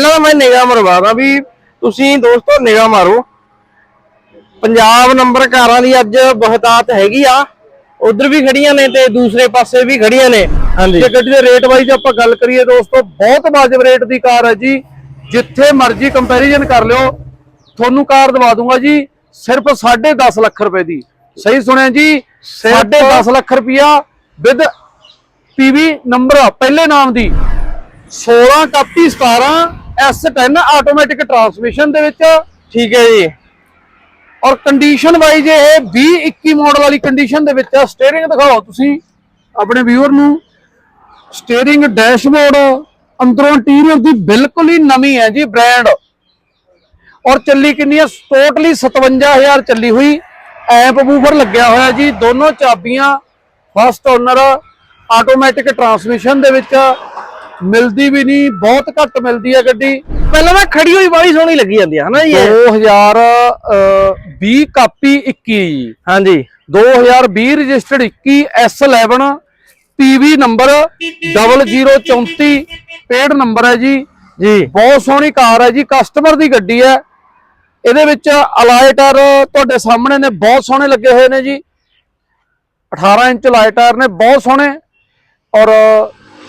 ਪਹਿਲਾਂ ਤਾਂ ਮੈਂ ਨਿਗਾਹ ਮਰਵਾਦਾ ਵੀ ਤੁਸੀਂ ਦੋਸਤੋ ਨਿਗਾਹ ਮਾਰੋ। ਪੰਜਾਬ ਨੰਬਰ ਕਾਰਾਂ ਦੀ ਅੱਜ ਬਹੁਤਾਤ ਹੈਗੀ ਆ। ਉਧਰ ਵੀ ਖੜੀਆਂ ਨੇ ਤੇ ਦੂਸਰੇ ਪਾਸੇ ਵੀ ਖੜੀਆਂ ਨੇ। ਜੇ ਗੱਡੀ ਦੇ ਰੇਟ ਵਾਈਜ਼ ਆਪਾਂ ਗੱਲ ਕਰੀਏ ਦੋਸਤੋ ਬਹੁਤ ਵਾਜਬ ਰੇਟ ਦੀ ਕਾਰ ਹੈ ਜੀ। ਜਿੱਥੇ ਮਰਜ਼ੀ ਕੰਪੈਰੀਜ਼ਨ ਕਰ ਲਿਓ ਤੁਹਾਨੂੰ ਕਾਰ ਦਵਾ ਦੂੰਗਾ ਜੀ ਸਿਰਫ 10.5 ਲੱਖ ਰੁਪਏ ਦੀ। ਸਹੀ ਸੁਣਿਆ ਜੀ? 10.5 ਲੱਖ ਰੁਪਿਆ ਵਿਦ ਪੀਵੀ ਨੰਬਰ ਪਹਿਲੇ ਨਾਮ ਦੀ। 16 ਕਾਪੀ 17 S10 ਆਟੋਮੈਟਿਕ ਟਰਾਂਸਮਿਸ਼ਨ ਦੇ ਵਿੱਚ ਠੀਕ ਹੈ ਜੀ। ਔਰ ਕੰਡੀਸ਼ਨ ਵਾਈਜ਼ ਇਹ 20 21 ਮਾਡਲ ਵਾਲੀ ਕੰਡੀਸ਼ਨ ਦੇ ਵਿੱਚ ਸਟੀਅਰਿੰਗ ਦਿਖਾਓ ਤੁਸੀਂ ਆਪਣੇ ਵੀਵਰ ਨੂੰ। ਸਟੀਅਰਿੰਗ ਡੈਸ਼ਬੋਰਡ ਅੰਦਰੋਂ ਇੰਟੀਰੀਅਰ ਦੀ ਬਿਲਕੁਲ ਹੀ ਨਵੀਂ ਹੈ ਜੀ ਬ੍ਰਾਂਡ ਔਰ ਚੱਲੀ ਕਿੰਨੀ ਹੈ ਟੋਟਲੀ 57000 ਚੱਲੀ ਹੋਈ। ਐਪ ਬੂਫਰ ਲੱਗਿਆ ਹੋਇਆ ਜੀ, ਦੋਨੋਂ ਚਾਬੀਆਂ ਫਸਟ ਓਨਰ ਆਟੋਮੈਟਿਕ ਟਰਾਂਸਮਿਸ਼ਨ ਦੇ ਵਿੱਚ। ਮਿਲਦੀ ਵੀ ਨਹੀਂ ਬਹੁਤ ਘੱਟ ਮਿਲਦੀ ਹੈ ਗੱਡੀ। ਪਹਿਲਾਂ ਤਾਂ ਖੜੀ ਹੋਈ ਬੜੀ ਸੋਹਣੀ ਲੱਗੀ ਜਾਂਦੀ ਹੈ ਹਨਾ ਜੀ ਇਹ? 2020 ਕਾਪੀ 21 ਜੀ ਹਾਂਜੀ 2020 registered 21 S11 PV number 0034 paid number ਹੈ ਜੀ। ਜੀ। ਬਹੁਤ ਸੋਹਣੀ ਕਾਰ ਹੈ ਜੀ ਕਸਟਮਰ ਦੀ ਗੱਡੀ ਹੈ। ਇਹਦੇ ਵਿੱਚ ਅਲਾਈ ਟਾਇਰ ਤੁਹਾਡੇ ਸਾਹਮਣੇ ਨੇ ਬਹੁਤ ਸੋਹਣੇ ਲੱਗੇ ਹੋਏ ਨੇ ਜੀ। 18 ਇੰਚ ਅਲਾਈ ਟਾਇਰ ਨੇ ਬਹੁਤ ਸੋਹਣੇ। ਔਰ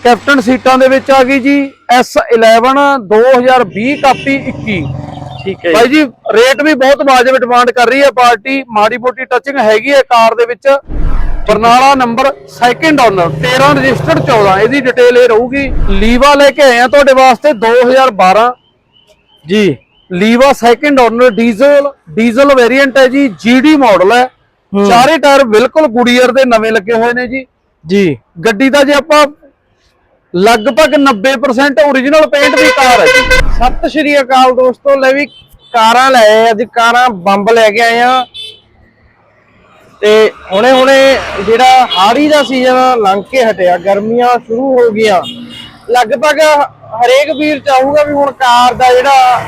ਕੈਪਟਨ ਸੀਟਾਂ ਦੇ ਵਿੱਚ ਆ ਗਈ ਜੀ S11 2020 ਕਾਪੀ 21 ਠੀਕ ਹੈ ਭਾਈ ਜੀ ਰੇਟ ਵੀ ਬਹੁਤ ਵਾਜਬ ਡਿਮਾਂਡ ਕਰ ਰਹੀ ਹੈ ਪਾਰਟੀ ਮਾੜੀ ਮੋਟੀ ਟੱਚਿੰਗ ਹੈਗੀ ਹੈ ਕਾਰ ਦੇ ਵਿੱਚ। Barnala number second owner 13 registered 14 ਇਹਦੀ ਡਿਟੇਲ ਇਹ ਰਹੂਗੀ। ਲੀਵਾ ਲੈ ਕੇ ਆਏ ਆ ਤੁਹਾਡੇ ਵਾਸਤੇ 2012 ਜੀ Liva second owner diesel diesel variant ਹੈ ਜੀ ਜੀਡੀ ਮਾਡਲ ਹੈ। ਚਾਰੇ ਟਾਇਰ ਬਿਲਕੁਲ ਗੁਡੀਅਰ ਦੇ ਨਵੇਂ ਲੱਗੇ ਹੋਏ ਨੇ ਜੀ। ਜੀ। ਗੱਡੀ ਦਾ ਜੇ ਆਪਾਂ ਲਗਭਗ 90% ਓਰੀਜਨਲ ਪੇਂਟ ਦੀ ਕਾਰ ਹੈ ਜੀ। ਸਤਿ ਸ਼੍ਰੀ ਅਕਾਲ ਦੋਸਤੋ, ਲੈ ਵੀ ਕਾਰਾਂ ਲੈ ਅੱਜ ਕਾਰਾਂ ਬੰਬ ਲੈ ਕੇ ਆਏ ਆ। ਤੇ ਹੁਣੇ ਹੁਣੇ ਜਿਹੜਾ ਹਾੜੀ ਦਾ ਸੀਜ਼ਨ ਲੰਘ ਕੇ ਹਟਿਆ, ਗਰਮੀਆਂ ਸ਼ੁਰੂ ਹੋ ਗਈਆਂ। ਲਗਭਗ ਹਰੇਕ ਵੀਰ ਚਾਹੂਗਾ ਵੀ ਹੁਣ ਕਾਰ ਦਾ ਜਿਹੜਾ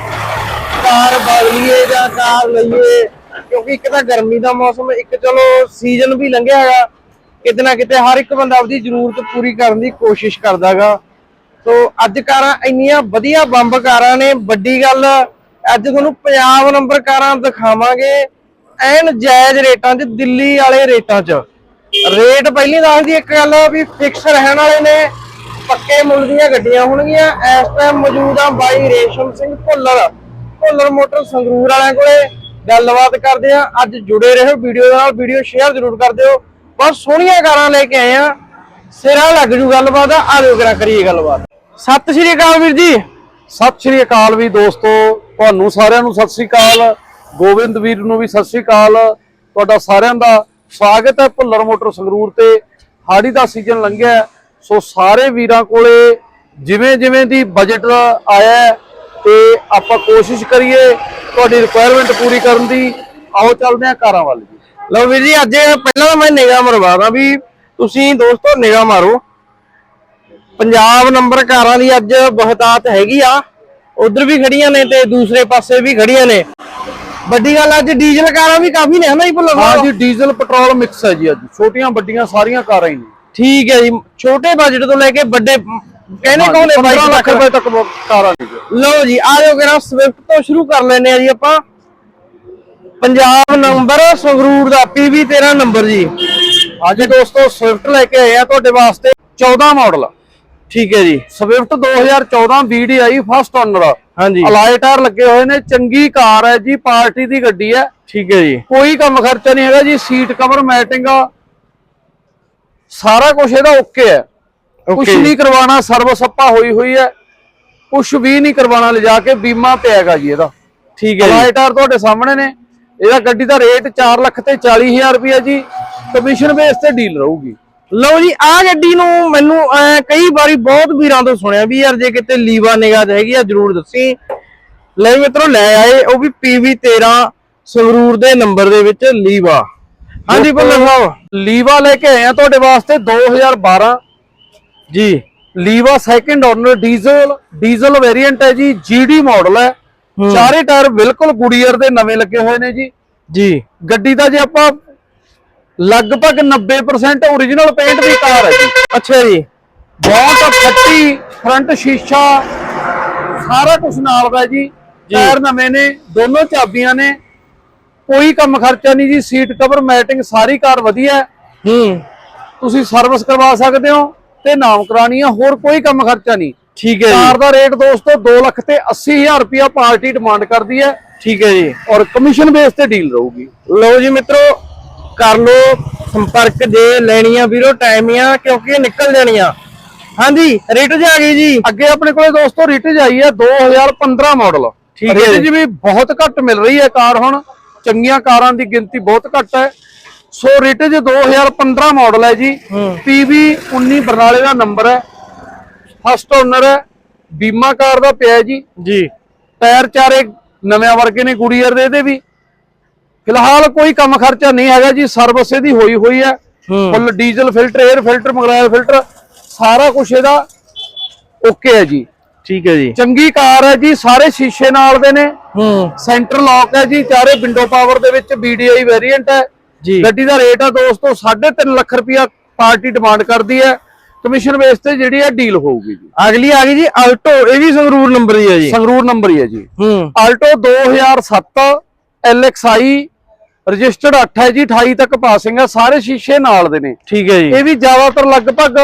ਕਾਰ ਬਦਲੀਏ ਜਾਂ ਕਾਰ ਲਈਏ, ਕਿਉਂਕਿ ਇੱਕ ਤਾਂ ਗਰਮੀ ਦਾ ਮੌਸਮ, ਇੱਕ ਚਲੋ ਸੀਜ਼ਨ ਵੀ ਲੰਘਿਆ ਹੈਗਾ ਕਿਤੇ ਨਾ ਕਿਤੇ ਹਰ ਇੱਕ ਬੰਦਾ ਆਪਦੀ ਜ਼ਰੂਰਤ ਪੂਰੀ ਕਰਨ ਦੀ ਕੋਸ਼ਿਸ਼ ਕਰਦਾਗਾ। ਸੋ ਅੱਜ ਕਾਰਾਂ ਇੰਨੀਆਂ ਵਧੀਆ ਬੰਬ ਕਾਰਾਂ ਨੇ, ਵੱਡੀ ਗੱਲ, ਅੱਜ ਤੁਹਾਨੂੰ ਪੰਜਾਬ ਨੰਬਰ ਕਾਰਾਂ ਦਿਖਾਵਾਂਗੇ। ਐਨ ਜਾਇਜ਼ ਰੇਟਾਂ 'ਚ, ਦਿੱਲੀ ਵਾਲੇ ਰੇਟਾਂ 'ਚ। ਰੇਟ ਪਹਿਲੀ ਦੱਸਦੀ ਇੱਕ ਗੱਲ, ਵੀ ਫਿਕਸ ਰਹਿਣ ਵਾਲੇ ਨੇ, ਪੱਕੇ ਮੁੱਲ ਦੀਆਂ ਗੱਡੀਆਂ ਹੋਣਗੀਆਂ। ਇਸ ਟਾਈਮ ਮੌਜੂਦ ਆ ਬਾਈ ਰੇਸ਼ਮ ਸਿੰਘ ਭੁੱਲਰ। ਭੁੱਲਰ ਮੋਟਰ ਸੰਗਰੂਰ ਵਾਲਿਆਂ ਕੋਲੇ। ਗੱਲਬਾਤ ਕਰਦੇ ਆ, ਅੱਜ ਜੁੜੇ ਰਹੋ, ਵੀਡੀਓ ਦੇ ਨਾਲ ਵੀਡੀਓ ਸ਼ੇਅਰ ਜ਼ਰੂਰ ਕਰ ਦਿਓ। ਬਹੁਤ ਸੋਹਣੀਆਂ ਕਾਰਾਂ ਲੈ ਕੇ ਆਏ ਆ। ਸਿਰਾ ਲੱਗ ਜੂ ਗੱਲਬਾਤ ਆ ਆਜੋ ਕਰਾ ਕਰੀਏ ਗੱਲਬਾਤ। ਸਤਿ ਸ਼੍ਰੀ ਅਕਾਲ ਵੀਰ ਜੀ। ਸਤਿ ਸ਼੍ਰੀ ਅਕਾਲ ਵੀ ਦੋਸਤੋ, ਤੁਹਾਨੂੰ ਸਾਰਿਆਂ ਨੂੰ ਸਤਿ ਸ਼੍ਰੀ ਅਕਾਲ। ਗੋਬਿੰਦ ਵੀਰ ਨੂੰ ਵੀ ਸਤਿ ਸ਼੍ਰੀ ਅਕਾਲ। ਤੁਹਾਡਾ ਸਾਰਿਆਂ ਦਾ ਸਵਾਗਤ ਹੈ ਭੁੱਲਰ ਮੋਟਰ ਸੰਗਰੂਰ ਤੇ। ਹਾੜੀ ਦਾ ਸੀਜ਼ਨ ਲੰਘਿਆ ਸੋ ਸਾਰੇ ਵੀਰਾਂ ਕੋਲੇ ਜਿਵੇਂ ਜਿਵੇਂ ਦੀ ਬਜਟ ਆਇਆ ਹੈ, ਤੇ ਆਪਾਂ ਕੋਸ਼ਿਸ਼ ਕਰੀਏ ਤੁਹਾਡੀ ਰਿਕੁਆਇਰਮੈਂਟ ਪੂਰੀ ਕਰਨ ਦੀ। ਆਓ ਚੱਲਦੇ ਹਾਂ ਕਾਰਾਂ ਵੱਲ ਲਓ ਵੀਰ ਜੀ ਅੱਜ ਪਹਿਲਾਂ ਤਾਂ ਮੈਂ ਨਿਗਾਹ ਮਰਵਾਦਾ ਵੀ ਤੁਸੀਂ ਦੋਸਤੋ ਨਿਗਾਹ ਮਾਰੋ। ਪੰਜਾਬ ਨੰਬਰ ਕਾਰਾਂ ਦੀ ਅੱਜ ਬਹੁਤਾਤ ਹੈਗੀ ਆ। ਉਧਰ ਵੀ ਖੜੀਆਂ ਨੇ ਤੇ ਦੂਸਰੇ ਪਾਸੇ ਵੀ ਖੜੀਆਂ ਨੇ। ਵੱਡੀ ਗੱਲ ਅੱਜ ਡੀਜ਼ਲ ਕਾਰਾਂ ਵੀ ਕਾਫੀ ਨੇ ਹਨਾ ਜੀ ਭੁੱਲਰ ਹਾਂ? ਜੀ ਡੀਜ਼ਲ ਪੈਟਰੋਲ ਮਿਕਸ ਹੈ ਜੀ ਅੱਜ। ਛੋਟੀਆਂ ਵੱਡੀਆਂ ਸਾਰੀਆਂ ਕਾਰਾਂ ਹੀ ਨੇ। ਠੀਕ ਹੈ ਜੀ ਛੋਟੇ ਬਜਟ ਤੋਂ ਲੈ ਕੇ ਵੱਡੇ ਕਹਿੰਦੇ ਕੌਣ ਨੇ 15 ਲੱਖ ਰੁਪਏ ਤੱਕ ਕਾਰਾਂ ਨੇ ਲਓ ਜੀ ਆ ਜਾਓ ਕਿਰਾ ਸਵਿਫਟ ਤੋਂ ਸ਼ੁਰੂ ਕਰ ਲੈਨੇ ਆ ਜੀ ਆਪਾਂ। ਪੰਜਾਬ ਨੰਬਰ ਸੰਗਰੂਰ ਦਾ ਪੀਵੀ 13 ਨੰਬਰ ਜੀ। ਹਾਂਜੀ ਦੋਸਤੋ ਸਵਿਫਟ ਲੈ ਕੇ ਆਏ ਆ ਤੁਹਾਡੇ ਵਾਸਤੇ 14 ਮਾਡਲ ਠੀਕ ਹੈ ਜੀ। ਸਵਿਫਟ 2014 VDI ਫਸਟ ਓਨਰ ਹਾਂਜੀ। ਅਲਾਈ ਟਾਇਰ ਲੱਗੇ ਹੋਏ ਨੇ ਚੰਗੀ ਕਾਰ ਹੈ ਜੀ ਪਾਰਟੀ ਦੀ ਗੱਡੀ ਹੈ। ਠੀਕ ਹੈ ਜੀ। ਕੋਈ ਕੰਮ ਖਰਚਾ ਨਹੀਂ ਹੈਗਾ ਜੀ ਸੀਟ ਕਵਰ ਮੈਟਿੰਗ ਸਾਰਾ ਕੁਝ ਇਹਦਾ ਓਕੇ ਹੈ। ਕੁਝ. ਨਹੀਂ ਕਰਵਾਉਣਾ ਸਰਵਿਸ ਅੱਪਾ ਹੋਈ ਹੋਈ ਹੈ। ਕੁਝ ਵੀ ਨਹੀਂ ਕਰਵਾਉਣਾ ਲਿਜਾ ਕੇ ਬੀਮਾ ਪਿਆਗਾ ਜੀ ਇਹਦਾ। ਠੀਕ ਹੈ ਅਲਾਈ ਜੀ ਟਾਇਰ ਤੁਹਾਡੇ ਸਾਹਮਣੇ ਨੇ। ਇਹਦਾ ਗੱਡੀ ਦਾ ਰੇਟ 4 ਲੱਖ ਤੇ 40000 ਰੁਪਏ ਜੀ। ਕਮਿਸ਼ਨ ਬੇਸ ਤੇ ਡੀਲ ਰਹੂਗੀ। ਲਓ ਜੀ ਆ ਗੱਡੀ ਨੂੰ ਮੈਨੂੰ ਕਈ ਵਾਰੀ ਬਹੁਤ ਵੀਰਾਂ ਤੋਂ ਸੁਣਿਆ ਵੀ ਯਾਰ ਜੇ ਕਿਤੇ ਲੀਵਾ ਨਿਗਾਹ ਹੈਗੀ ਆ ਜਰੂਰ ਦੱਸੀ। ਲੈ ਮਿੱਤਰੋ ਲੈ ਆਏ ਉਹ ਵੀ ਪੀਵੀ 13 ਸੰਗਰੂਰ ਦੇ ਨੰਬਰ ਦੇ ਵਿੱਚ ਲੀਵਾ। ਹਾਂਜੀ ਭੁੱਲਰ ਸਾਹਿਬ। ਲੀਵਾ ਲੈ ਕੇ ਆਏ ਆ ਤੁਹਾਡੇ ਵਾਸਤੇ 2012 ਜੀ। Liva second owner diesel diesel variant ਹੈ ਜੀ ਜੀਡੀ ਮਾਡਲ ਹੈ। ਚਾਰੇ ਟਾਇਰ ਬਿਲਕੁਲ ਗੁਡੀਅਰ ਦੇ ਨਵੇਂ ਲੱਗੇ ਹੋਏ ਨੇ ਜੀ। ਜੀ। ਗੱਡੀ ਦਾ ਜੇ ਆਪਾਂ ਲਗਭਗ 90% ਓਰੀਜਨਲ ਪੇਂਟ ਦੀ ਕਾਰ ਹੈ ਜੀ। ਅੱਛਾ ਜੀ। ਬਹੁਤ ਫੱਟੀ ਫਰੰਟ ਸ਼ੀਸ਼ਾ ਸਾਰਾ ਕੁਝ ਨਾਲ ਦਾ ਜੀ। ਟਾਇਰ ਨਵੇਂ ਨੇ ਦੋਨੋਂ ਚਾਬੀਆਂ ਨੇ। ਕੋਈ ਕੰਮ ਖਰਚਾ ਨਹੀਂ ਜੀ ਸੀਟ ਕਵਰ ਮੈਟਿੰਗ ਸਾਰੀ ਕਾਰ ਵਧੀਆ। ਹੂੰ। ਤੁਸੀਂ ਸਰਵਿਸ ਕਰਵਾ ਸਕਦੇ ਹੋ ਤੇ ਨਾਮ ਕਰਾਣੀ ਆ ਹੋਰ ਕੋਈ ਕੰਮ ਖਰਚਾ ਨਹੀਂ। ਠੀਕ ਹੈ ਕਾਰ ਜੀ ਦਾ ਰੇਟ ਦੋਸਤੋ 2 ਲੱਖ ਤੇ 80000 ਰੁਪਇਆ ਪਾਰਟੀ ਡਿਮਾਂਡ ਕਰਦੀ ਹੈ। ਠੀਕ ਹੈ ਜੀ। ਔਰ ਕਮਿਸ਼ਨ ਬੇਸ ਤੇ ਡੀਲ ਰਹੂਗੀ। ਲਓ ਜੀ ਮਿੱਤਰੋ ਕਰ ਲਓ ਸੰਪਰਕ ਜੇ ਲੈਣੀਆਂ ਵੀਰੋ ਟਾਈਮ ਆ ਕਿਉਂਕਿ ਨਿਕਲ ਜਾਣੀਆਂ। ਹਾਂਜੀ ਰੇਟ ਜਾ ਆ ਗਈ ਜੀ। ਅੱਗੇ ਆਪਣੇ ਕੋਲੇ ਦੋਸਤੋ ਰਿਟਜ ਆਈ ਹੈ 2015 ਮਾਡਲ ਠੀਕ ਹੈ ਜੀ। ਰਿਟਜ ਵੀ ਬਹੁਤ ਘੱਟ ਮਿਲ ਰਹੀ ਹੈ ਕਾਰ ਹੁਣ। ਚੰਗੀਆਂ ਕਾਰਾਂ ਦੀ ਗਿਣਤੀ ਬਹੁਤ ਘੱਟ ਹੈ। ਸੋ ਰਿਟਜ 2015 ਮਾਡਲ ਹੈ ਜੀ। PV 19 ਬਰਨਾਲੇ ਦਾ ਨੰਬਰ ਹੈ। ਫਸਟ ਓਨਰ ਹੈ। ਬੀਮਾ ਕਾਰ ਦਾ ਪਿਆ ਜੀ। ਜੀ। ਟਾਇਰ ਚਾਰੇ ਨਵੇਂ ਵਰਗੇ ਨੇ ਗੁੜੀਅਰ ਦੇ ਇਹਦੇ ਵੀ। ਫਿਲਹਾਲ ਕੋਈ ਕੰਮ ਖਰਚਾ ਨਹੀਂ ਹੈਗਾ ਜੀ ਸਰਵਿਸ ਇਹਦੀ ਹੋਈ ਹੋਈ ਹੈ। ਹੂੰ। Full diesel filter air filter ਮਗਰਾਇਆ filter ਸਾਰਾ ਕੁਝ ਇਹਦਾ ਓਕੇ ਹੈ ਜੀ। ਠੀਕ ਹੈ ਜੀ। ਚੰਗੀ ਕਾਰ ਹੈ ਜੀ ਸਾਰੇ ਸ਼ੀਸ਼ੇ ਨਾਲ ਦੇ ਨੇ। ਹੂੰ। ਸੈਂਟਰ ਲੌਕ ਹੈ ਜੀ ਚਾਰੇ ਵਿੰਡੋ ਪਾਵਰ ਦੇ ਵਿੱਚ BDI ਵੇਰੀਐਂਟ ਹੈ। ਜੀ। ਗੱਡੀ ਦਾ ਰੇਟ ਆ ਦੋਸਤੋ 3.5 ਲੱਖ ਰੁਪਇਆ ਪਾਰਟੀ ਡਿਮਾਂਡ ਕਰਦੀ ਹੈ। ਕਮਿਸ਼ਨ ਬੇਸ ਤੇ ਜਿਹੜੀ ਹੈ ਡੀਲ ਹੋਊਗੀ ਜੀ। ਅਗਲੀ ਆ ਗਈ ਜੀ ਆਲਟੋ ਇਹ ਵੀ ਸੰਗਰੂਰ ਨੰਬਰ ਦੀ ਹੈ ਜੀ। ਸੰਗਰੂਰ ਨੰਬਰ ਹੀ ਹੈ ਜੀ। ਹੂੰ। ਆਲਟੋ 2007 LXI ਰਜਿਸਟਰਡ 8 ਹੈ ਜੀ 28 ਤੱਕ ਪਾਸਿੰਗ ਹੈ ਸਾਰੇ ਸ਼ੀਸ਼ੇ ਨਾਲ ਦੇ ਨੇ। ਠੀਕ ਹੈ ਜੀ। ਇਹ ਵੀ ਜ਼ਿਆਦਾਤਰ ਲਗਭਗ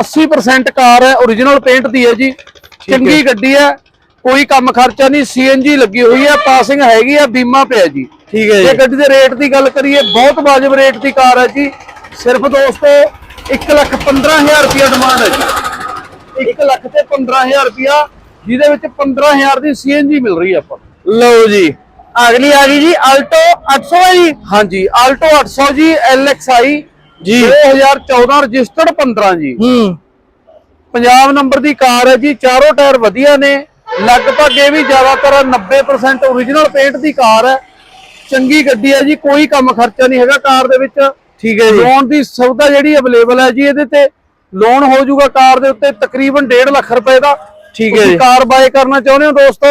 80% ਕਾਰ ਹੈ origignal ਪੇਂਟ ਦੀ ਹੈ ਜੀ। ਚੰਗੀ ਗੱਡੀ ਹੈ ਕੋਈ ਕੰਮ ਖਰਚਾ ਨਹੀਂ CNG ਲੱਗੀ ਹੋਈ ਹੈ ਪਾਸਿੰਗ ਹੈਗੀ ਹੈ ਬੀਮਾ ਪਿਆ ਜੀ। ਠੀਕ ਹੈ ਜੇ। ਜੀ ਗੱਡੀ ਦੇ ਰੇਟ ਦੀ ਗੱਲ ਕਰੀਏ ਬਹੁਤ ਵਾਜਬ ਰੇਟ ਦੀ ਕਾਰ ਹੈ ਜੀ। ਸਿਰਫ ਦੋਸਤੋ 1 ਲੱਖ 15000 ਰੁਪਇਆ ਡਿਮਾਂਡ ਹੈ ਜੀ। 1 ਲੱਖ ਤੇ 15000 ਰੁਪਇਆ ਜਿਹਦੇ ਵਿੱਚ 15000 ਦੀ CNG ਮਿਲ ਰਹੀ ਹੈ ਆਪਾਂ। ਲਓ ਜੀ। ਅਗਲੀ ਆ ਗਈ ਜੀ ਆਲਟੋ 800 ਹੈ ਜੀ। ਹਾਂਜੀ। ਆਲਟੋ 800 ਜੀ LXI ਜੀ। 2014 ਰਜਿਸਟਰਡ 15 ਜੀ। ਹੂੰ। ਪੰਜਾਬ ਨੰਬਰ ਦੀ ਕਾਰ ਹੈ ਜੀ। ਚਾਰੋਂ ਟਾਇਰ ਵਧੀਆ ਨੇ। ਲਗਭਗ ਇਹ ਵੀ ਜ਼ਿਆਦਾਤਰ 90% origignal ਪੇਂਟ ਦੀ ਕਾਰ ਹੈ। ਚੰਗੀ ਗੱਡੀ ਹੈ ਜੀ। ਕੋਈ ਕੰਮ ਖਰਚਾ ਨਹੀਂ ਹੈਗਾ ਕਾਰ ਦੇ ਵਿੱਚ। ਠੀਕ ਹੈ ਜੀ। ਲੋਨ ਦੀ ਸੁਵਿਧਾ ਜਿਹੜੀ ਅਵੇਲੇਬਲ ਹੈ ਜੀ ਇਹਦੇ ਤੇ ਲੋਨ ਹੋ ਜਾਊਗਾ ਕਾਰ ਦੇ ਉੱਤੇ ਤਕਰੀਬਨ 1.5 ਲੱਖ ਰੁਪਏ ਦਾ। ਠੀਕ ਹੈ ਜੀ। ਕਾਰ ਬਾਏ ਕਰਨਾ ਚਾਹੁੰਦੇ ਹੋ ਦੋਸਤੋ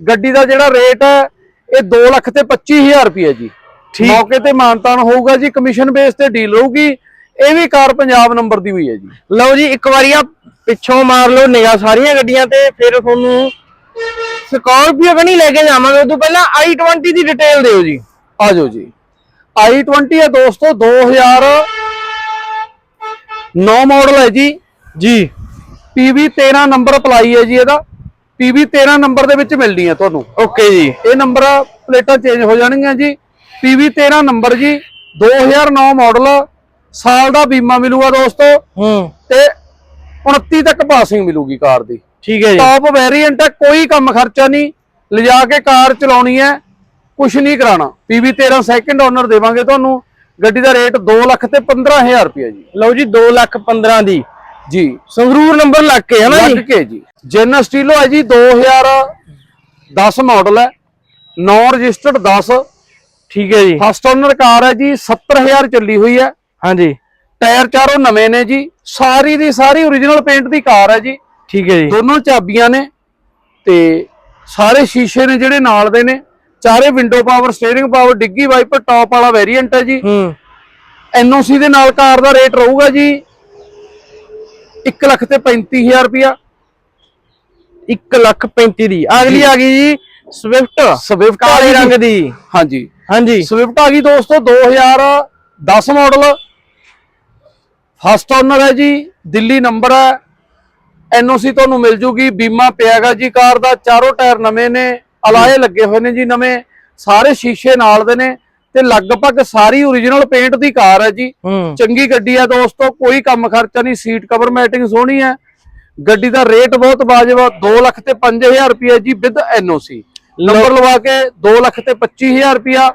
ਗੱਡੀ ਦਾ ਜਿਹੜਾ ਰੇਟ ਹੈ ਇਹ 2 ਲੱਖ ਤੇ 25000 ਰੁਪਏ ਜੀ। ਠੀਕ। ਮੌਕੇ ਤੇ ਮਾਨਤਾਨ ਹੋਊਗਾ ਜੀ ਕਮਿਸ਼ਨ ਬੇਸ ਤੇ ਡੀਲ ਹੋਊਗੀ। ਇਹ ਵੀ ਕਾਰ ਪੰਜਾਬ ਨੰਬਰ ਦੀ ਹੋਈ ਹੈ ਜੀ। ਲਓ ਜੀ ਇੱਕ ਵਾਰੀ ਆ ਪਿੱਛੋਂ ਮਾਰ ਲਓ ਨਿਗਾਹ ਸਾਰੀਆਂ ਗੱਡੀਆਂ ਤੇ ਫਿਰ ਤੁਹਾਨੂੰ ਸਕਾਰਪੀਓ ਕਨੀ ਲੈ ਕੇ ਜਾਵਾਂਗੇ। ਉਦੋਂ ਪਹਿਲਾਂ i20 ਦੀ ਡਿਟੇਲ ਦਿਓ ਜੀ। ਆ ਜਾਓ ਜੀ। I20 ਹੈ ਦੋਸਤੋ 2009 ਮਾਡਲ ਹੈ ਜੀ। ਜੀ PV 13 ਨੰਬਰ ਅਪਲਾਈ ਹੈ ਜੀ ਇਹਦਾ। PV 13 ਨੰਬਰ ਦੇ ਵਿੱਚ ਮਿਲਣੀ ਹੈ ਤੁਹਾਨੂੰ। ਓਕੇ ਜੀ। ਇਹ ਨੰਬਰ ਪਲੇਟਾਂ ਚੇਂਜ ਹੋ ਜਾਣਗੀਆਂ ਜੀ। PV 13 ਨੰਬਰ ਜੀ 2009 ਮਾਡਲ ਸਾਲ ਦਾ ਬੀਮਾ ਮਿਲੂਗਾ ਦੋਸਤੋ। ਹੂੰ। ਤੇ 29 ਤੱਕ ਪਾਸਿੰਗ ਮਿਲੂਗੀ ਕਾਰ ਦੀ। ਠੀਕ ਹੈ ਜੀ। ਟਾਪ ਵੇਰੀਐਂਟ ਹੈ ਕੋਈ ਕੰਮ ਖਰਚਾ ਨਹੀਂ। ਲਿਜਾ ਕੇ ਕਾਰ ਚਲਾਉਣੀ ਹੈ। ਕੁਝ ਨਹੀਂ ਕਰਾਣਾ PV 13 ਸੈਕਿੰਡ ਓਨਰ ਦੇਵਾਂਗੇ ਤੁਹਾਨੂੰ। ਗੱਡੀ ਦਾ ਰੇਟ 2 ਲੱਖ ਤੇ 15000 ਰੁਪਏ ਜੀ। ਲਓ ਜੀ 2 ਲੱਖ 15 ਦੀ। ਜੀ। ਸੰਗਰੂਰ ਨੰਬਰ ਲੱਗ ਕੇ ਹੈ ਨਾ ਲੱਗ ਜੀ ਕੇ ਜੀ। ਜੈਨ ਸਟੀਲੋ ਹੈ ਜੀ 2010 ਮਾਡਲ ਹੈ। ਨੌ ਰਜਿਸਟਰਡ 10 ਠੀਕ ਹੈ ਜੀ। ਫਸਟ ਓਨਰ ਕਾਰ ਹੈ ਜੀ 70000 ਚੱਲੀ ਹੋਈ ਹੈ। ਹਾਂਜੀ। ਟਾਇਰ ਚਾਰੋਂ ਨਵੇਂ ਨੇ ਜੀ। ਸਾਰੀ ਦੀ ਸਾਰੀ origignal ਪੇਂਟ ਦੀ ਕਾਰ ਹੈ ਜੀ। ਠੀਕ ਹੈ ਜੀ। ਦੋਨੋਂ ਚਾਬੀਆਂ ਨੇ ਤੇ ਸਾਰੇ ਸ਼ੀਸ਼ੇ ਨੇ ਜਿਹੜੇ ਨਾਲ ਦੇ ਨੇ। ਚਾਰੇ ਵਿੰਡੋ ਪਾਵਰ ਸਟੀਅਰਿੰਗ ਪਾਵਰ ਡਿੱਗੀ ਵਾਈਪਰ ਟਾਪ ਵਾਲਾ ਵੇਰੀਐਂਟ ਹੈ ਜੀ। ਹੂੰ। ਐਨਓਸੀ ਦੇ ਨਾਲ ਕਾਰ ਦਾ ਰੇਟ ਰਹੂਗਾ ਜੀ। 1 ਲੱਖ ਤੇ 35000 ਰੁਪਇਆ। 1 ਲੱਖ 35 ਦੀ। ਅਗਲੀ ਆ ਗਈ ਜੀ ਸਵਿਫਟ ਸਵਿਫਟ ਕਾਲੇ ਰੰਗ ਦੀ। ਹਾਂਜੀ। ਹਾਂਜੀ। ਸਵਿਫਟ ਆ ਗਈ ਦੋਸਤੋ 2010 ਮਾਡਲ ਫਸਟ ਓਨਰ ਹੈ ਜੀ ਦਿੱਲੀ ਨੰਬਰ ਹੈ। ਐਨਓਸੀ ਤੁਹਾਨੂੰ ਮਿਲ ਜੂਗੀ ਬੀਮਾ ਪਿਆਗਾ ਜੀ ਕਾਰ ਦਾ ਚਾਰੋਂ ਟਾਇਰ ਨਵੇਂ ਨੇ। ਅਲਾਏ ਲੱਗੇ ਹੋਏ ਨੇ ਜੀ ਨਵੇਂ ਸਾਰੇ ਸ਼ੀਸ਼ੇ ਨਾਲ ਦੇ ਨੇ ਤੇ ਲਗਭਗ ਸਾਰੀ origignal ਪੇਂਟ ਦੀ ਕਾਰ ਹੈ ਜੀ। ਚੰਗੀ ਗੱਡੀ ਹੈ ਦੋਸਤੋ ਕੋਈ ਕੰਮ ਖਰਚਾ ਨਹੀਂ ਸੀਟ ਕਵਰ ਮੈਟਿੰਗ ਸੋਹਣੀ ਹੈ। ਗੱਡੀ ਦਾ ਰੇਟ ਬਹੁਤ ਵਾਜਬ ਆ 2 ਲੱਖ ਤੇ 5000 ਰੁਪਏ ਜੀ ਵਿਦ ਐਨਓਸੀ ਨੰਬਰ ਲਵਾ ਕੇ 2 ਲੱਖ ਤੇ 25000 ਰੁਪਿਆ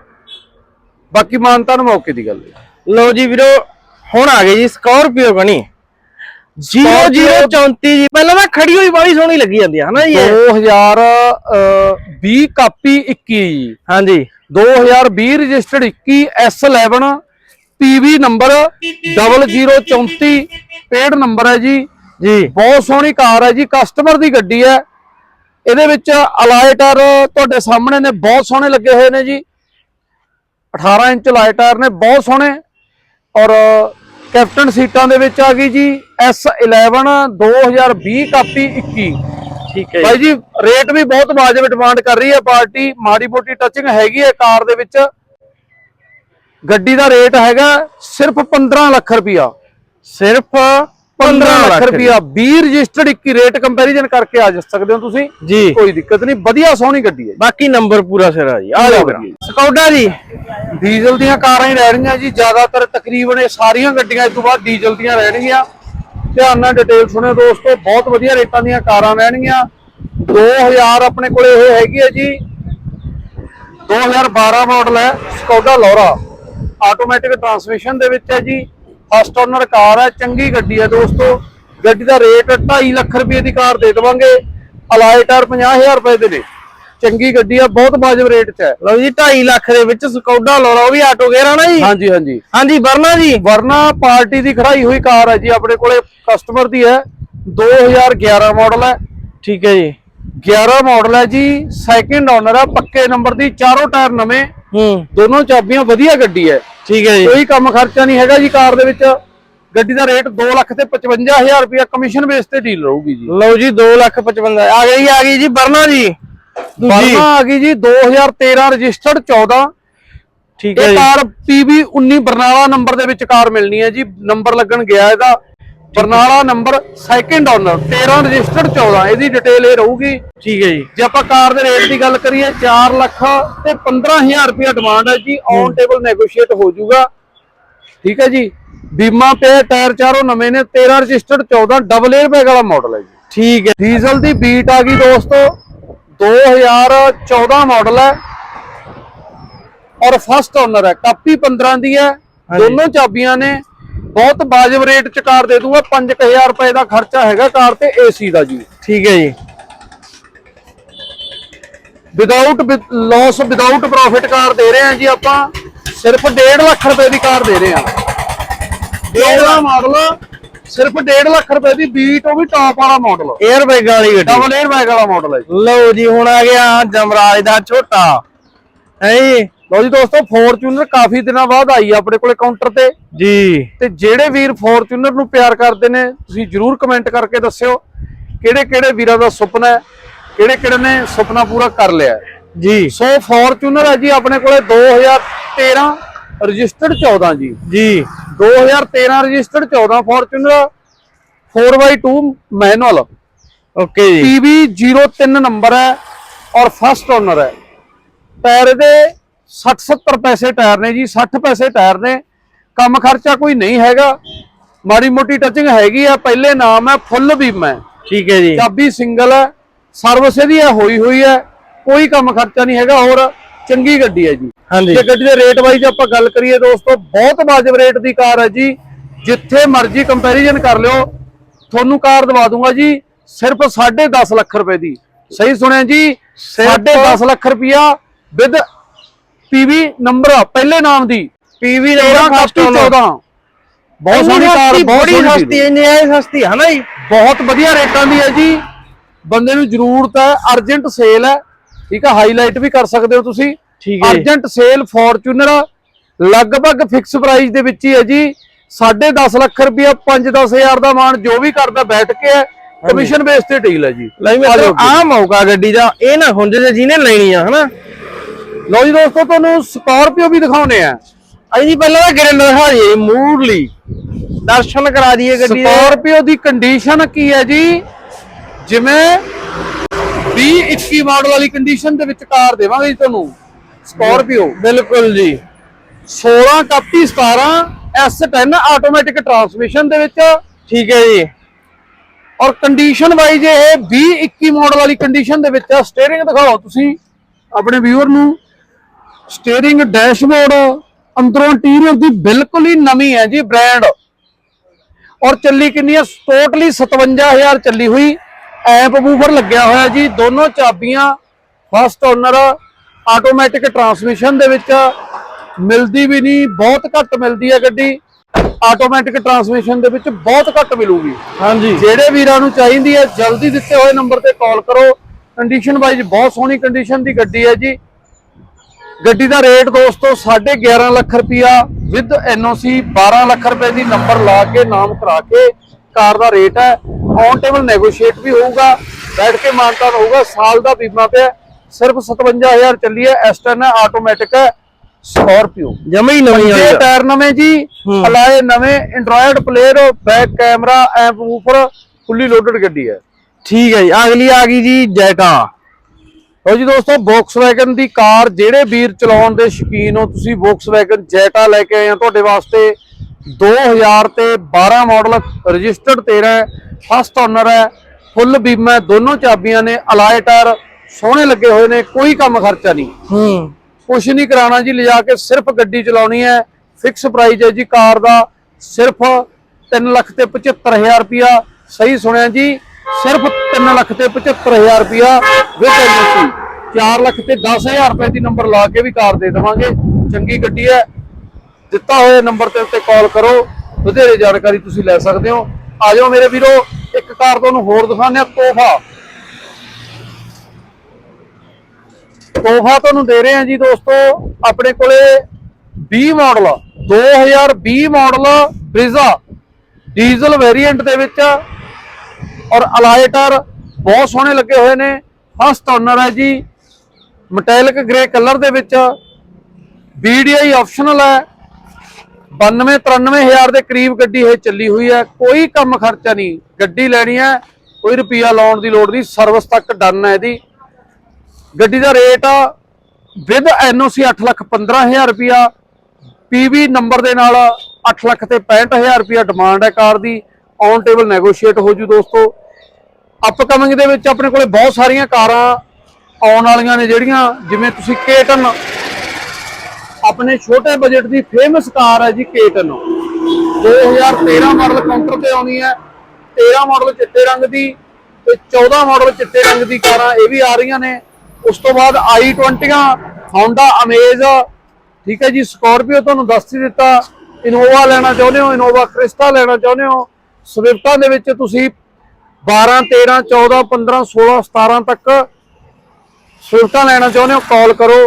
ਬਾਕੀ ਮਾਨਤਾ ਨੂੰ ਮੌਕੇ ਦੀ ਗੱਲ ਹੈ। ਲਓ ਜੀ ਵੀਰੋ ਹੁਣ ਆ ਗਈ ਜੀ ਸਕਾਰਪੀਓ ਕਣੀ 0034 ਜੀ। ਪਹਿਲਾਂ ਤਾਂ ਖੜੀ ਹੋਈ ਬੜੀ ਸੋਹਣੀ ਲੱਗੀ ਜਾਂਦੀ ਹੈ ਹਨਾ ਜੀ ਇਹ? 2020 ਕਾਪੀ 21 ਜੀ। ਹਾਂਜੀ। 2020 registered 21 S11 PV number 0034 paid number ਹੈ ਜੀ। ਜੀ। ਬਹੁਤ ਸੋਹਣੀ ਕਾਰ ਹੈ ਜੀ ਕਸਟਮਰ ਦੀ ਗੱਡੀ ਹੈ। ਇਹਦੇ ਵਿੱਚ ਅਲਾਈ ਟਾਇਰ ਤੁਹਾਡੇ ਸਾਹਮਣੇ ਨੇ ਬਹੁਤ ਸੋਹਣੇ ਲੱਗੇ ਹੋਏ ਨੇ ਜੀ। 18 ਇੰਚ ਅਲਾਈ ਟਾਇਰ ਨੇ ਬਹੁਤ ਸੋਹਣੇ। ਔਰ ਕੈਪਟਨ ਸੀਟਾਂ ਦੇ ਵਿੱਚ ਆ ਗਈ ਜੀ S11 2020 ਕਾਪੀ 21 ਠੀਕ ਹੈ ਜੀ। ਜੀ ਰੇਟ ਵੀ ਬਹੁਤ ਵਾਜਬ ਡਿਮਾਂਡ ਕਰ ਰਹੀ ਹੈ ਪਾਰਟੀ ਮਾੜੀ ਮੋਟੀ ਟੱਚਿੰਗ ਹੈਗੀ ਹੈ ਕਾਰ ਦੇ ਵਿੱਚ। ਗੱਡੀ ਦਾ ਰੇਟ ਹੈਗਾ ਸਿਰਫ 15 ਲੱਖ ਰੁਪਇਆ। ਸਿਰਫ 15 ਲੱਖ ਰੁਪਇਆ 20 ਰਜਿਸਟਰਡ 21 ਰੇਟ ਕੰਪੈਰੀਜ਼ਨ ਕਰਕੇ ਆ ਜਾ ਸਕਦੇ ਹੋ ਤੁਸੀਂ। ਜੀ। ਕੋਈ ਦਿੱਕਤ ਨਹੀਂ। ਵਧੀਆ ਸੋਹਣੀ ਗੱਡੀ ਹੈ ਬਾਕੀ ਨੰਬਰ ਪੂਰਾ ਸਿਰ ਆ ਜੀ। ਆ ਲਓ ਸਕੌਡਾ ਜੀ। ਡੀਜ਼ਲ ਦੀਆਂ ਕਾਰਾਂ ਹੀ ਰਹਿਣਗੀਆਂ ਜੀ। ਜ਼ਿਆਦਾਤਰ ਤਕਰੀਬਨ ਇਹ ਸਾਰੀਆਂ ਗੱਡੀਆਂ ਇਸ ਤੋਂ ਬਾਅਦ ਡੀਜ਼ਲ ਦੀਆਂ ਰਹਿਣਗੀਆਂ। ਧਿਆਨ ਨਾਲ ਡਿਟੇਲ ਸੁਣਿਓ ਦੋਸਤੋ। ਬਹੁਤ ਵਧੀਆ ਰੇਟਾਂ ਦੀਆਂ ਕਾਰਾਂ ਰਹਿਣਗੀਆਂ। 2000 ਆਪਣੇ ਕੋਲੇ ਇਹ ਹੈਗੀ ਹੈ ਜੀ। 2012 ਮਾਡਲ ਹੈ। ਸਕੋਡਾ ਲੋਰਾ। ਆਟੋਮੈਟਿਕ ਟਰਾਂਸਮਿਸ਼ਨ ਦੇ ਵਿੱਚ ਹੈ ਜੀ। ਫਸਟ ਓਨਰ ਕਾਰ ਹੈ ਚੰਗੀ ਗੱਡੀ ਹੈ ਦੋਸਤੋ। ਗੱਡੀ ਦਾ ਰੇਟ 2.5 ਲੱਖ ਰੁਪਏ ਦੀ ਕਾਰ ਦੇ ਦੇਵਾਂਗੇ। ਅਲਾਈ ਟਾਇਰ 50000 ਰੁਪਏ ਦੇ ਨੇ। ਚੰਗੀ ਗੱਡੀ ਆ ਬਹੁਤ ਵਾਜਬ ਰੇਟ 'ਚ ਹੈ। ਲਓ ਜੀ 2.5 ਲੱਖ ਦੇ ਵਿੱਚ ਸਕੌਡਾ ਲੋਰਾ ਉਹ ਵੀ ਆਟੋ ਗੇਅਰ ਆ ਨਾ ਜੀ? ਹਾਂਜੀ ਹਾਂਜੀ। ਹਾਂਜੀ ਵਰਨਾ ਜੀ? ਵਰਨਾ ਪਾਰਟੀ ਦੀ ਖੜਾਈ ਹੋਈ ਕਾਰ ਹੈ ਜੀ ਆਪਣੇ ਕੋਲੇ ਕਸਟਮਰ ਦੀ ਹੈ। 2011 ਮਾਡਲ ਹੈ। ਠੀਕ ਹੈ ਜੀ। 11 ਮਾਡਲ ਹੈ ਜੀ ਸੈਕਿੰਡ ਓਨਰ ਹੈ ਪੱਕੇ ਨੰਬਰ ਦੀ ਚਾਰੋਂ ਟਾਇਰ ਨਵੇਂ। ਹੂੰ। ਦੋਨੋਂ ਚਾਬੀਆਂ ਵਧੀਆ ਗੱਡੀ ਹੈ। ਠੀਕ ਹੈ ਜੀ। ਕੋਈ ਕੰਮ ਖਰਚਾ ਨਹੀਂ ਹੈਗਾ ਜੀ ਕਾਰ ਦੇ ਵਿੱਚ। ਗੱਡੀ ਦਾ ਰੇਟ 2 ਲੱਖ ਤੇ 55000 ਰੁਪਇਆ ਕਮਿਸ਼ਨ ਬੇਸ ਤੇ ਡੀਲ ਰਹੂਗੀ ਜੀ। ਲਓ ਜੀ 2 ਲੱਖ 55 ਆ ਗਈ ਆ ਗਈ ਜੀ ਵਰਨਾ ਜੀ। ਵਰਨਾ ਆ ਗਈ ਜੀ 2013 ਰਜਿਸਟਰਡ 14 ਠੀਕ ਹੈ ਜੀ। ਕਾਰ PB 19 ਬਰਨਾਲਾ ਨੰਬਰ ਦੇ ਵਿੱਚ ਕਾਰ ਮਿਲਣੀ ਹੈ ਜੀ। ਨੰਬਰ ਲੱਗਣ ਗਿਆ ਇਹਦਾ। Barnala number second owner 13 registered 14 ਇਹਦੀ ਡਿਟੇਲ ਇਹ ਰਹੂਗੀ। ਠੀਕ ਹੈ ਜੀ। ਜੇ ਆਪਾਂ ਕਾਰ ਦੇ ਰੇਟ ਦੀ ਗੱਲ ਕਰੀਏ 4 ਲੱਖ ਤੇ 15000 ਰੁਪਏ ਡਿਮਾਂਡ ਹੈ ਜੀ ਔਨ ਟੇਬਲ ਨੈਗੋਸ਼ੀਏਟ ਹੋ ਜਾਊਗਾ। ਠੀਕ ਹੈ ਜੀ। ਬੀਮਾ ਪੇ ਟਾਇਰ ਚਾਰੋਂ ਨਵੇਂ ਨੇ 13 ਰਜਿਸਟਰਡ 14 ਡਬਲ 에ਅਰ ਬੈਗ ਵਾਲਾ ਮਾਡਲ ਹੈ ਜੀ। ਠੀਕ ਹੈ। ਡੀਜ਼ਲ ਦੀ ਬੀਟ ਆ ਗਈ ਦੋਸਤੋ 2014 ਮਾਡਲ ਹੈ। ਔਰ ਫਸਟ ਓਨਰ ਹੈ ਕਾਪੀ 15 ਦੀ ਹੈ। ਦੋਨੋਂ ਚਾਬੀਆਂ ਨੇ। ਬਹੁਤ ਵਾਜਬ ਰੇਟ ਚ ਕਾਰ ਦੇ ਦੂੰਗਾ 5000 ਰੁਪਏ ਦਾ ਖਰਚਾ ਹੈਗਾ ਕਾਰ ਤੇ ਏਸੀ ਦਾ ਜੀ। ਠੀਕ ਹੈ ਜੀ। Without loss without profit car ਦੇ ਰਹੇ ਹਾਂ ਜੀ ਆਪਾਂ ਸਿਰਫ 1.5 ਲੱਖ ਰੁਪਏ ਦੀ ਕਾਰ ਦੇ ਰਹੇ ਹਾਂ। ਇਹਦਾ ਮਾਡਲ ਸਿਰਫ 1.5 ਲੱਖ ਰੁਪਏ ਦੀ ਬੀਟ ਉਹ ਵੀ ਟਾਪ ਵਾਲਾ ਮਾਡਲ 에ਅਰ ਬੈਗ ਵਾਲੀ ਗੱਡੀ। ਡਬਲ 에ਅਰ ਬੈਗ ਵਾਲਾ ਮਾਡਲ ਹੈ ਲਓ ਜੀ ਹੁਣ ਆ ਗਿਆ ਜਮਰਾਜ ਦਾ ਛੋਟਾ ਹੈ ਜੀ। ਲਓ ਜੀ ਦੋਸਤੋ ਫੋਰਚੂਨਰ ਕਾਫੀ ਦਿਨਾਂ ਬਾਅਦ ਆਈ ਆਪਣੇ ਕੋਲੇ ਕਾਊਂਟਰ ਤੇ। ਜੀ। ਤੇ ਜਿਹੜੇ ਵੀਰ ਫੋਰਚੂਨਰ ਨੂੰ ਪਿਆਰ ਕਰਦੇ ਨੇ ਤੁਸੀਂ ਜਰੂਰ ਕਮੈਂਟ ਕਰਕੇ ਦੱਸਿਓ ਕਿਹੜੇ ਕਿਹੜੇ ਵੀਰਾਂ ਦਾ ਸੁਪਨਾ ਹੈ ਕਿਹੜੇ ਕਿਹੜੇ ਨੇ ਸੁਪਨਾ ਪੂਰਾ ਕਰ ਲਿਆ। ਜੀ। ਸੋ ਫੋਰਚੂਨਰ ਹੈ ਜੀ ਆਪਣੇ ਕੋਲੇ 2013 ਰਜਿਸਟਰਡ 14 ਜੀ। ਜੀ। 2013 registered 14 Fortuner 4x2 manual okay ਜੀ। PB03 ਨੰਬਰ ਹੈ ਔਰ ਫਸਟ ਓਨਰ ਹੈ। ਟਾਇਰ ਇਹਦੇ 60 70 ਪੈਸੇ ਟਾਇਰ ਨੇ ਜੀ 60 ਪੈਸੇ ਟਾਇਰ ਨੇ। ਕੰਮ ਖਰਚਾ ਕੋਈ ਨਹੀਂ ਹੈਗਾ। ਮਾੜੀ ਮੋਟੀ ਟੱਚਿੰਗ ਹੈਗੀ ਆ ਪਹਿਲੇ ਨਾਮ ਹੈ ਫੁੱਲ ਬੀਮਾ ਹੈ। ਠੀਕ ਹੈ ਜੀ। ਚਾਬੀ ਸਿੰਗਲ ਹੈ ਸਰਵਿਸ ਇਹਦੀ ਹੈ ਹੋਈ ਹੋਈ ਹੈ। ਕੋਈ ਕੰਮ ਖਰਚਾ ਨਹੀਂ ਹੈਗਾ ਹੋਰ ਚੰਗੀ ਗੱਡੀ ਹੈ ਜੀ। ਹਾਂਜੀ। ਜੇ ਗੱਡੀ ਦੇ ਰੇਟ ਵਾਈਜ਼ ਆਪਾਂ ਗੱਲ ਕਰੀਏ ਦੋਸਤੋ ਬਹੁਤ ਵਾਜਬ ਰੇਟ ਦੀ ਕਾਰ ਹੈ ਜੀ। ਜਿੱਥੇ ਮਰਜ਼ੀ ਕੰਪੈਰੀਜ਼ਨ ਕਰ ਲਿਓ ਤੁਹਾਨੂੰ ਕਾਰ ਦਵਾ ਦੂੰਗਾ ਜੀ ਸਿਰਫ 10.5 ਲੱਖ ਰੁਪਏ ਦੀ। ਸਹੀ ਸੁਣਿਆ ਜੀ? 10.5 ਲੱਖ ਰੁਪਿਆ ਵਿਦ ਪੀਵੀ ਨੰਬਰ ਪਹਿਲੇ ਨਾਮ ਦੀ। ਪੀਵੀ ਕਾਪੀ 14 ਬਹੁਤ ਸੋਹਣੀ ਕਾਰ ਬਹੁਤ ਬੜੀ ਸਸਤੀ ਇੰਨੀ ਐ ਸਸਤੀ ਹੈ ਨਾ ਜੀ? ਬਹੁਤ ਵਧੀਆ ਰੇਟਾਂ ਦੀ ਹੈ ਜੀ। ਬੰਦੇ ਨੂੰ ਜ਼ਰੂਰਤ ਹੈ ਅਰਜੈਂਟ ਸੇਲ ਹੈ। ਠੀਕ ਹੈ ਹਾਈਲਾਈਟ ਵੀ ਕਰ ਸਕਦੇ ਹੋ ਤੁਸੀਂ। ਠੀਕ ਹੈ। ਅਰਜੈਂਟ ਸੇਲ ਫੋਰਚੂਨਰ ਲਗਭਗ ਫਿਕਸ ਪ੍ਰਾਈਸ ਦੇ ਵਿੱਚ ਹੀ ਹੈ ਜੀ। 10.5 ਲੱਖ ਰੁਪਇਆ 5-10 ਹਜ਼ਾਰ ਦਾ ਮਾਨ ਜੋ ਵੀ ਕਰਦਾ ਬੈਠ ਕੇ ਹੈ। ਕਮਿਸ਼ਨ ਬੇਸ ਤੇ ਡੀਲ ਹੈ ਜੀ। ਲੈ ਮਿੱਤਰੋ ਆ ਮੌਕਾ ਗੱਡੀ ਦਾ। ਇਹ ਨਾ ਹੁੰਦੇ ਜਿਹਨੇ ਲੈਣੀ ਆ ਹਨਾ ਲਓ ਜੀ ਦੋਸਤੋ ਤੁਹਾਨੂੰ ਸਕਾਰਪੀਓ ਵੀ ਦਿਖਾਉਨੇ ਆ। ਅਜੀ ਜੀ ਪਹਿਲਾਂ ਤਾਂ ਗ੍ਰਿਲ ਦਿਖਾ ਦਈਏ ਮੂਰਲੀ। ਦਰਸ਼ਨ ਕਰਾ ਦਈਏ ਗੱਡੀ ਦੇ। ਸਕਾਰਪੀਓ ਦੀ ਕੰਡੀਸ਼ਨ ਕੀ ਹੈ ਜੀ? ਜਿਵੇਂ 2021 ਮਾਡਲ ਵਾਲੀ ਕੰਡੀਸ਼ਨ ਦੇ ਵਿੱਚ ਕਾਰ ਦੇਵਾਂਗੇ ਜੀ ਤੁਹਾਨੂੰ ਸਕਾਰਪੀਓ। ਬਿਲਕੁਲ ਜੀ। 16 ਕਾਪੀ 17 S10 ਆਟੋਮੈਟਿਕ ਟਰਾਂਸਮਿਸ਼ਨ ਦੇ ਵਿੱਚ। ਠੀਕ ਹੈ ਜੀ। ਔਰ ਕੰਡੀਸ਼ਨ ਵਾਈਜ਼ ਇਹ 2021 ਮਾਡਲ ਵਾਲੀ ਕੰਡੀਸ਼ਨ ਦੇ ਵਿੱਚ ਸਟੀਅਰਿੰਗ ਦਿਖਾਓ ਤੁਸੀਂ ਆਪਣੇ ਵੀਵਰ ਨੂੰ। ਸਟੀਅਰਿੰਗ ਡੈਸ਼ਬੋਰਡ ਅੰਦਰੋਂ ਇੰਟੀਰੀਅਰ ਦੀ ਬਿਲਕੁਲ ਹੀ ਨਵੀਂ ਹੈ ਜੀ ਬ੍ਰਾਂਡ ਔਰ ਚੱਲੀ ਕਿੰਨੀ ਹੈ? ਟੋਟਲੀ 57000 ਚੱਲੀ ਹੋਈ। ਐਂਪ ਬੂਫਰ ਲੱਗਿਆ ਹੋਇਆ ਜੀ। ਦੋਨੋਂ ਚਾਬੀਆਂ ਫਸਟ ਓਨਰ ਆਟੋਮੈਟਿਕ ਟਰਾਂਸਮਿਸ਼ਨ ਦੇ ਵਿੱਚ। ਮਿਲਦੀ ਵੀ ਨਹੀਂ ਬਹੁਤ ਘੱਟ ਮਿਲਦੀ ਹੈ ਗੱਡੀ। ਆਟੋਮੈਟਿਕ ਟਰਾਂਸਮਿਸ਼ਨ ਦੇ ਵਿੱਚ ਬਹੁਤ ਘੱਟ ਮਿਲੂਗੀ। ਹਾਂਜੀ। ਜਿਹੜੇ ਵੀਰਾਂ ਨੂੰ ਚਾਹੀਦੀ ਹੈ ਜਲਦੀ ਦਿੱਤੇ ਹੋਏ ਨੰਬਰ ਤੇ ਕਾਲ ਕਰੋ। ਕੰਡੀਸ਼ਨ ਵਾਈਜ਼ ਬਹੁਤ ਸੋਹਣੀ ਕੰਡੀਸ਼ਨ ਦੀ ਗੱਡੀ ਹੈ ਜੀ। ਗੱਡੀ ਦਾ ਰੇਟ ਦੋਸਤੋ 11.5 ਲੱਖ ਰੁਪਿਆ ਵਿਦ ਐਨਓਸੀ 12 ਲੱਖ ਰੁਪਏ ਦੀ ਨੰਬਰ ਲਾ ਕੇ ਨਾਮ ਕਰਾ ਕੇ ਕਾਰ ਦਾ ਰੇਟ ਹੈ। ਔਨ ਟੇਬਲ ਨੈਗੋਸ਼ੀਏਟ ਵੀ ਹੋਊਗਾ ਬੈਠ ਕੇ ਮਾਨਤਾਨ ਹੋਊਗਾ ਸਾਲ ਦਾ ਬੀਮਾ ਪਿਆ। ਸਿਰਫ 57000 ਚੱਲੀ ਹੈ ਐਸਟਨ ਹੈ ਆਟੋਮੈਟਿਕ ਹੈ ਸਕਾਰਪੀਓ ਜਮੇ ਹੀ ਨਵੀਂ ਆਈ ਟਾਇਰ ਨਵੇਂ ਜੀ। ਅਲਾਏ ਨਵੇਂ Android player back camera amp woofer fully loaded ਗੱਡੀ ਹੈ। ਠੀਕ ਹੈ ਜੀ ਅਗਲੀ ਆ ਗਈ ਜੀ ਜੈਟਾ ਲਓ ਜੀ ਦੋਸਤੋ Volkswagen ਦੀ ਕਾਰ ਜਿਹੜੇ ਵੀਰ ਚਲਾਉਣ ਦੇ ਸ਼ੌਕੀਨ ਹੋ ਤੁਸੀਂ Volkswagen Jetta ਲੈ ਕੇ ਆਏ ਆ ਤੁਹਾਡੇ ਵਾਸਤੇ। 2000 ਤੇ 12 ਮਾਡਲ ਰਜਿਸਟਰਡ 13 ਹੈ ਫਸਟ ਓਨਰ ਹੈ ਫੁੱਲ ਬੀਮਾ ਦੋਨੋਂ ਚਾਬੀਆਂ ਨੇ ਅਲਾਏ ਟਾਇਰ ਸੋਹਣੇ ਲੱਗੇ ਹੋਏ ਨੇ ਕੋਈ ਕੰਮ ਖਰਚਾ ਨਹੀਂ। ਹੂੰ। ਕੁਛ ਨਹੀਂ ਕਰਾਉਣਾ ਜੀ ਲਿਜਾ ਕੇ ਸਿਰਫ ਗੱਡੀ ਚਲਾਉਣੀ ਹੈ ਫਿਕਸ ਪ੍ਰਾਈਸ ਹੈ ਜੀ ਕਾਰ ਦਾ ਸਿਰਫ 3 ਲੱਖ ਤੇ 75000 ਰੁਪਿਆ ਸਹੀ ਸੁਣਿਆ ਜੀ ਸਿਰਫ 3 ਲੱਖ ਤੇ 75000 ਰੁਪਿਆ ਵਿਦ ਐਨਓਸੀ 4 ਲੱਖ ਤੇ 10000 ਰੁਪਏ ਦੀ ਨੰਬਰ ਲਾ ਕੇ ਵੀ ਕਾਰ ਦੇ ਦੇਵਾਂਗੇ। ਚੰਗੀ ਗੱਡੀ ਹੈ। ਦਿੱਤਾ ਹੋਇਆ ਨੰਬਰ ਤੇ ਉੱਤੇ ਕਾਲ ਕਰੋ। ਵਧੇਰੇ ਜਾਣਕਾਰੀ ਤੁਸੀਂ ਲੈ ਸਕਦੇ ਹੋ। ਆ ਜਾਓ ਮੇਰੇ ਵੀਰੋ, ਇੱਕ ਕਾਰ ਤੁਹਾਨੂੰ ਹੋਰ ਦਿਖਾਉਂਦੇ ਆ ਤੋਹਫਾ। ਤੋਹਫਾ ਤੁਹਾਨੂੰ ਦੇ ਰਹੇ ਹਾਂ ਜੀ ਦੋਸਤੋ, ਆਪਣੇ ਕੋਲੇ 20 model 2020 model Brezza diesel variant ਦੇ ਵਿੱਚ ਔਰ ਅਲਾਈਟਰ ਬਹੁਤ ਸੋਹਣੇ ਲੱਗੇ ਹੋਏ ਨੇ। ਫਸਟ ਓਨਰ ਹੈ ਜੀ। ਮਟੈਲਿਕ ਗ੍ਰੇ ਕਲਰ ਦੇ ਵਿੱਚ। BDI ਆਪਸ਼ਨਲ ਹੈ। 92 93000 ਦੇ ਕਰੀਬ ਗੱਡੀ ਇਹ ਚੱਲੀ ਹੋਈ ਹੈ। ਕੋਈ ਕੰਮ ਖਰਚਾ ਨਹੀਂ। ਗੱਡੀ ਲੈਣੀ ਹੈ। ਕੋਈ ਰੁਪਿਆ ਲਾਉਣ ਦੀ ਲੋੜ ਨਹੀਂ। ਸਰਵਿਸ ਤੱਕ ਡਨ ਹੈ ਇਹਦੀ। ਗੱਡੀ ਦਾ ਰੇਟ ਵਿਦ ਐਨਓਸੀ 8 ਲੱਖ 15000 ਰੁਪਿਆ ਪੀਵੀ ਨੰਬਰ ਦੇ ਨਾਲ 8 ਲੱਖ ਤੇ 65000 ਰੁਪਿਆ ਡਿਮਾਂਡ ਹੈ ਕਾਰ ਦੀ। ਔਨ ਟੇਬਲ ਨੈਗੋਸ਼ੀਏਟ ਹੋ ਜੂ ਦੋਸਤੋ। ਅਪਕਮਿੰਗ ਦੇ ਵਿੱਚ ਆਪਣੇ ਕੋਲੇ ਬਹੁਤ ਸਾਰੀਆਂ ਕਾਰਾਂ ਆਉਣ ਵਾਲੀਆਂ ਨੇ ਜਿਹੜੀਆਂ, ਜਿਵੇਂ ਤੁਸੀਂ ਕੇਟਨ ਆਪਣੇ ਛੋਟੇ ਬਜਟ ਦੀ ਫੇਮਸ ਕਾਰ ਹੈ ਜੀ ਕੇਟਨ 2013 ਮਾਡਲ ਕਾਊਂਟਰ ਤੇ ਆਉਣੀ ਹੈ 13 ਮਾਡਲ ਚਿੱਟੇ ਰੰਗ ਦੀ ਤੇ 14 ਮਾਡਲ ਚਿੱਟੇ ਰੰਗ ਦੀ ਕਾਰਾਂ ਇਹ ਵੀ ਆ ਰਹੀਆਂ ਨੇ। ਉਸ ਤੋਂ ਬਾਅਦ i20 Honda Amaze, ਠੀਕ ਹੈ ਜੀ ਸਕਾਰਪੀਓ ਤੁਹਾਨੂੰ ਦੱਸ ਹੀ ਦਿੱਤਾ। ਇਨੋਵਾ ਲੈਣਾ ਚਾਹੁੰਦੇ ਹੋ ਇਨੋਵਾ ਕ੍ਰਿਸਟਾ ਲੈਣਾ ਚਾਹੁੰਦੇ ਹੋ। ਸਵਿਫਟਾਂ ਦੇ ਵਿੱਚ ਤੁਸੀਂ 12 13 14 15 16 17 ਤੱਕ ਸਵਿਫਟਾਂ ਲੈਣਾ ਚਾਹੁੰਦੇ ਹੋ ਕਾਲ ਕਰੋ।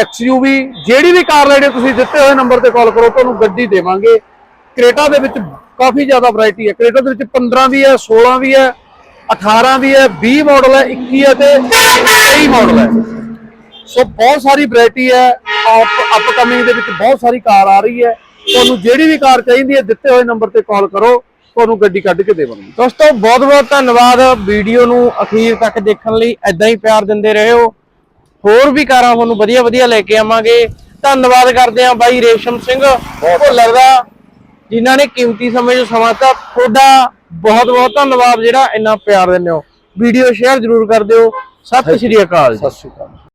XUV, ਜਿਹੜੀ ਵੀ ਕਾਰ ਲੈਣੀ ਤੁਸੀਂ ਦਿੱਤੇ ਹੋਏ ਨੰਬਰ ਤੇ ਕਾਲ ਕਰੋ, ਤੁਹਾਨੂੰ ਗੱਡੀ ਦੇਵਾਂਗੇ। ਕ੍ਰੇਟਾ ਦੇ ਵਿੱਚ ਕਾਫੀ ਜ਼ਿਆਦਾ ਵੈਰਾਈਟੀ ਹੈ। ਕ੍ਰੇਟਾ ਦੇ ਵਿੱਚ 15 ਵੀ ਹੈ 16 ਵੀ ਹੈ 18 ਵੀ ਹੈ 20 ਮਾਡਲ ਹੈ 21 ਹੈ ਤੇ 23 ਮਾਡਲ ਹੈ। ਸੋ ਬਹੁਤ ਸਾਰੀ ਵੈਰਾਈਟੀ ਹੈ। ਅਪਕਮਿੰਗ ਦੇ ਵਿੱਚ ਬਹੁਤ ਸਾਰੀ ਕਾਰ ਆ ਰਹੀ ਹੈ। ਤੁਹਾਨੂੰ ਜਿਹੜੀ ਵੀ ਕਾਰ ਚਾਹੀਦੀ ਹੈ, ਦਿੱਤੇ ਹੋਏ ਨੰਬਰ ਤੇ ਕਾਲ ਕਰੋ। ਤੁਹਾਨੂੰ ਗੱਡੀ ਕੱਢ ਕੇ ਦੇਵਾਂਗੇ। ਦੋਸਤੋ ਬਹੁਤ ਬਹੁਤ ਧੰਨਵਾਦ ਵੀਡੀਓ ਨੂੰ ਅਖੀਰ ਤੱਕ ਦੇਖਣ ਲਈ। ਐਦਾਂ ਹੀ ਪਿਆਰ ਦਿੰਦੇ ਰਹੋ। ਹੋਰ ਵੀ ਕਾਰਾਂ ਤੁਹਾਨੂੰ ਵਧੀਆ ਵਧੀਆ ਲੈ ਕੇ ਆਵਾਂਗੇ। ਧੰਨਵਾਦ ਕਰਦੇ ਹਾਂ ਬਾਈ ਰੇਸ਼ਮ ਸਿੰਘ ਭੁੱਲਰ ਦਾ ਜਿਨ੍ਹਾਂ ਨੇ ਕੀਮਤੀ ਸਮੇਂ ਚੋਂ ਸਮਾਂ ਦਿੱਤਾ। ਤੁਹਾਡਾ ਬਹੁਤ ਬਹੁਤ ਧੰਨਵਾਦ ਜਿਹੜਾ ਇੰਨਾ ਪਿਆਰ ਦਿੰਦੇ ਹੋ। ਵੀਡੀਓ ਸ਼ੇਅਰ ਜ਼ਰੂਰ ਕਰ ਦਿਓ। ਸਤਿ ਸ਼੍ਰੀ ਅਕਾਲ ਜੀ। ਸਤਿ ਸ਼੍ਰੀ ਅਕਾਲ।